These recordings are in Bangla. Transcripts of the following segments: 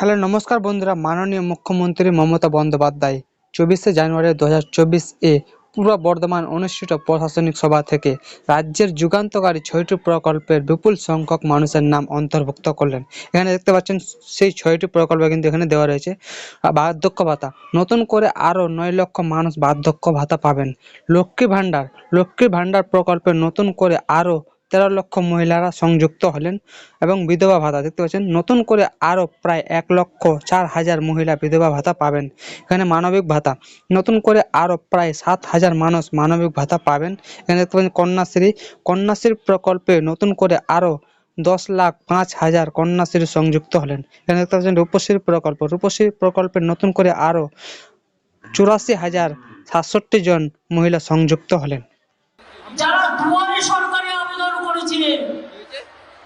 হ্যালো, নমস্কার বন্ধুরা। মাননীয় মুখ্যমন্ত্রী মমতা বন্দ্যোপাধ্যায়, চব্বিশে জানুয়ারি দু হাজার চব্বিশ এ পূর্ব বর্ধমান অনুষ্ঠিত প্রশাসনিক সভা থেকে রাজ্যের যুগান্তকারী ছয়টি প্রকল্পের বিপুল সংখ্যক মানুষের নাম অন্তর্ভুক্ত করলেন। এখানে দেখতে পাচ্ছেন, সেই ছয়টি প্রকল্প কিন্তু এখানে দেওয়া রয়েছে। বার্ধক্য ভাতা। নতুন করে আরও নয় লক্ষ মানুষ বার্ধক্য ভাতা পাবেন। লক্ষ্মী ভাণ্ডার। লক্ষ্মী ভাণ্ডার প্রকল্পে নতুন করে আরও তেরো লক্ষ মহিলারা সংযুক্ত হলেন এবং বিধবা ভাতা, দেখতে পাচ্ছেন, নতুন করে আরও প্রায় এক লক্ষ চার হাজার মহিলা বিধবা ভাতা পাবেন। এখানে মানবিক ভাতা, নতুন করে আরও প্রায় সাত হাজার মানুষ মানবিক ভাতা পাবেন। এখানে দেখতে পাচ্ছেন, কন্যাশ্রী কন্যাশ্রী প্রকল্পে নতুন করে আরও দশ লাখ পাঁচ হাজার কন্যাশ্রী সংযুক্ত হলেন। এখানে দেখতে পাচ্ছেন রূপশ্রী প্রকল্প রূপশ্রী প্রকল্পে নতুন করে আরও চুরাশি হাজার সাতষট্টি জন মহিলা সংযুক্ত হলেন যারা দুয়ারে সরকারে আবেদন করেছিলেন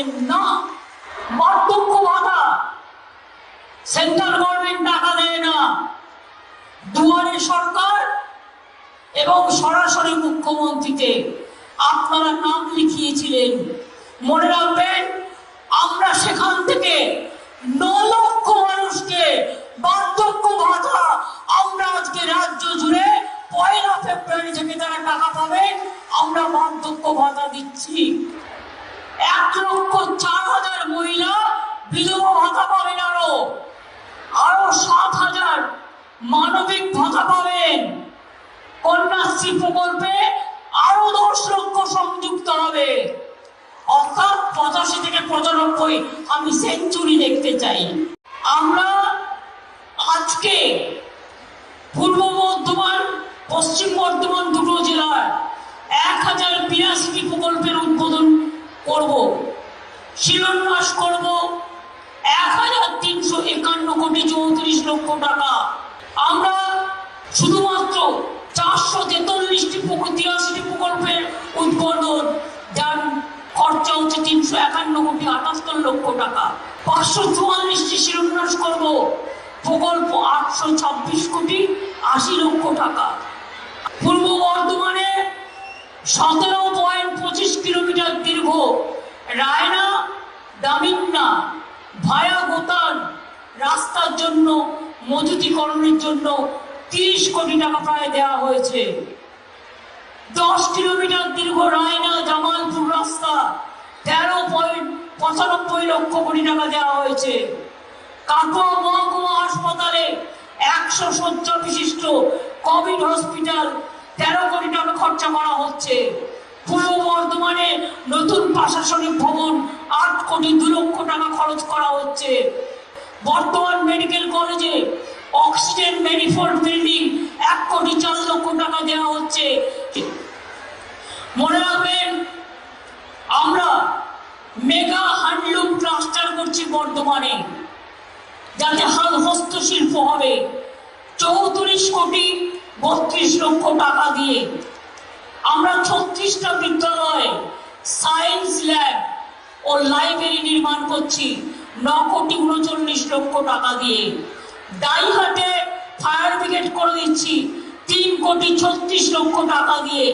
এখনও না বার্ধক্য ভাতা সেন্ট্রাল গভর্নমেন্ট টাকা দেয় না। দুয়ারে সরকার এবং সরাসরি মুখ্যমন্ত্রীতে আপনারা নাম লিখিয়েছিলেন। মনে রাখবেন, আমরা সেখান থেকে ন লক্ষ মানুষকে বার্ধক্য ভাতা আমরা আজকে রাজ্য জুড়ে পয়লা ফেব্রুয়ারি থেকে তারা টাকা পাবেন আমরা বার্ধক্য ভাতা দিচ্ছি। এক লক্ষ চার হাজার মহিলা বিধবা ভাতা পাবেন আরও। আরও সাত হাজার মানবিক ভাতা পাবেন। কন্যাশ্রী প্রকল্পে আরও দশ লক্ষ সংযুক্ত হবে। অর্থাৎ পঁচাশি থেকে পঁচানব্বই আমি সেঞ্চুরি দেখতে চাই। আমরা আজকে পূর্ব বর্ধমান, পশ্চিম বর্ধমান দুটো জেলার এক হাজার বিরাশিটি প্রকল্পের উদ্বোধন শিলান্যাস করব। এক হাজার তিনশো একান্ন কোটি চৌত্রিশ লক্ষ টাকা। আমরা শুধুমাত্র চারশো তেতাল্লিশটি তিরাশিটি প্রকল্পের উদ্বোধন, যার খরচা হচ্ছে তিনশো একান্ন কোটি আটাত্তর লক্ষ টাকা। পাঁচশো চুয়াল্লিশটি শিলান্যাস করব। প্রকল্প আটশো ছাব্বিশ কোটি আশি লক্ষ টাকা। পূর্ব বর্ধমানে সতেরো পয়েন্ট পঁচিশ কিলোমিটার দীর্ঘ রায়না দামিন্না ভায়া গোতান রাস্তার জন্য, মজুতিকরণের জন্য তিরিশ কোটি টাকা প্রায় দেওয়া হয়েছে। দশ কিলোমিটার দীর্ঘ রায়না জামালপুর রাস্তা তেরো পয়েন্ট পঁচানব্বই লক্ষ কোটি টাকা দেওয়া হয়েছে। কাটোয়া মহকুমা হাসপাতালে একশো শয্যা বিশিষ্ট কোভিড হসপিটাল তেরো কোটি টাকা খরচা করা হচ্ছে। পূর্ব বর্ধমানে নতুন প্রশাসনিক ভবন আট কোটি দু লক্ষ টাকা খরচ করা হচ্ছে। বর্তমান মেডিকেল কলেজে অক্সিজেন মেডিফোল্ড বিল্ডিং এক কোটি চার লক্ষ টাকা দেওয়া হচ্ছে। মনে রাখবেন, আমরা মেগা হ্যান্ডলুম ক্লাস্টার করছি বর্ধমানে যাতে হাল হস্তশিল্প হবে। চৌত্রিশ কোটি বত্রিশ লক্ষ টাকা দিয়ে। আমরা ছত্রিশটা বিদ্যালয়ে সায়েন্স ল্যাব ও লাইব্রেরি নির্মাণ করছি ন কোটি উনচল্লিশ লক্ষ টাকা দিয়ে। ডাইহাটে ফায়ার ব্রিগেড করে দিচ্ছি, তিন কোটি ছত্রিশ লক্ষ টাকা দিয়ে।